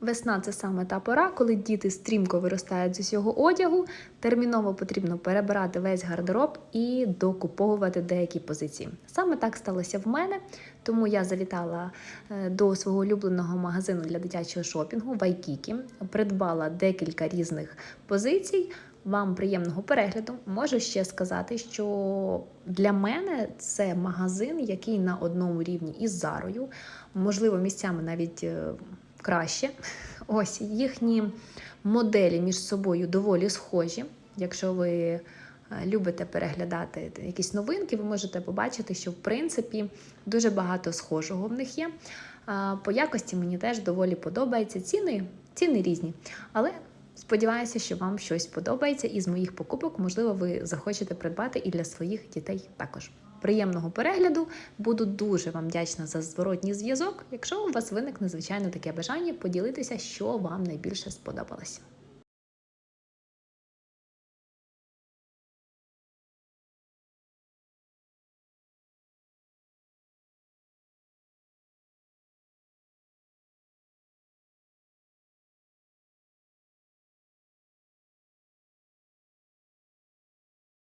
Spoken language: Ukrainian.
Весна це саме та пора, коли діти стрімко виростають з усього одягу. Терміново потрібно перебирати весь гардероб і докуповувати деякі позиції. Саме так сталося в мене, тому я завітала е, до свого улюбленого магазину для дитячого шопінгу Вайкікі, придбала декілька різних позицій. Вам приємного перегляду. Можу ще сказати, що для мене це магазин, який на одному рівні із Зарою, можливо, місцями навіть е, краще. Ось їхні моделі між собою доволі схожі. Якщо ви е, любите переглядати якісь новинки, ви можете побачити, що в принципі дуже багато схожого в них є. По якості мені теж доволі подобається. Ціни, ціни різні. Але сподіваюся, що вам щось подобається із моїх покупок. Можливо, ви захочете придбати і для своїх дітей також. Приємного перегляду. Буду дуже вам вдячна за зворотній зв'язок. Якщо у вас виникне звичайно таке бажання поділитися, що вам найбільше сподобалося.